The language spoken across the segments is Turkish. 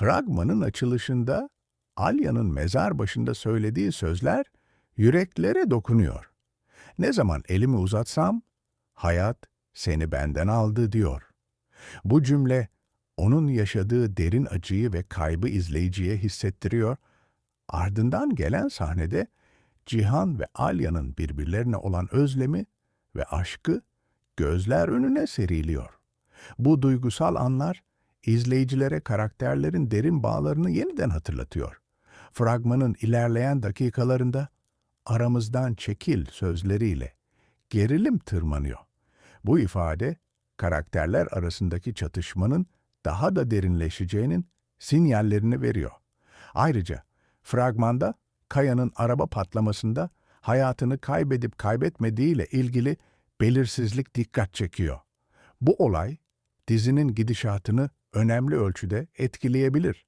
Fragmanın açılışında Alya'nın mezar başında söylediği sözler yüreklere dokunuyor. Ne zaman elimi uzatsam, hayat seni benden aldı diyor. Bu cümle onun yaşadığı derin acıyı ve kaybı izleyiciye hissettiriyor. Ardından gelen sahnede Cihan ve Alya'nın birbirlerine olan özlemi ve aşkı gözler önüne seriliyor. Bu duygusal anlar izleyicilere karakterlerin derin bağlarını yeniden hatırlatıyor. Fragmanın ilerleyen dakikalarında aramızdan çekil sözleriyle gerilim tırmanıyor. Bu ifade karakterler arasındaki çatışmanın daha da derinleşeceğinin sinyallerini veriyor. Ayrıca fragmanda Kaya'nın araba patlamasında hayatını kaybedip kaybetmediğiyle ilgili belirsizlik dikkat çekiyor. Bu olay dizinin gidişatını önemli ölçüde etkileyebilir.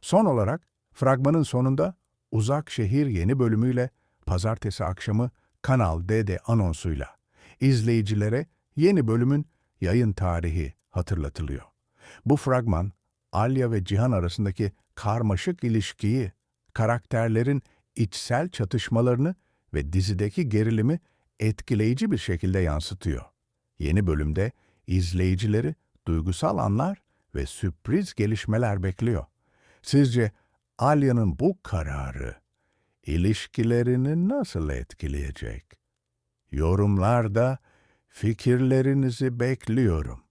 Son olarak fragmanın sonunda Uzak Şehir yeni bölümüyle pazartesi akşamı Kanal D'de anonsuyla izleyicilere yeni bölümün yayın tarihi hatırlatılıyor. Bu fragman Alya ve Cihan arasındaki karmaşık ilişkiyi, karakterlerin içsel çatışmalarını ve dizideki gerilimi etkileyici bir şekilde yansıtıyor. Yeni bölümde izleyicileri duygusal anlar ve sürpriz gelişmeler bekliyor. Sizce Alya'nın bu kararı ilişkilerini nasıl etkileyecek? Yorumlarda fikirlerinizi bekliyorum.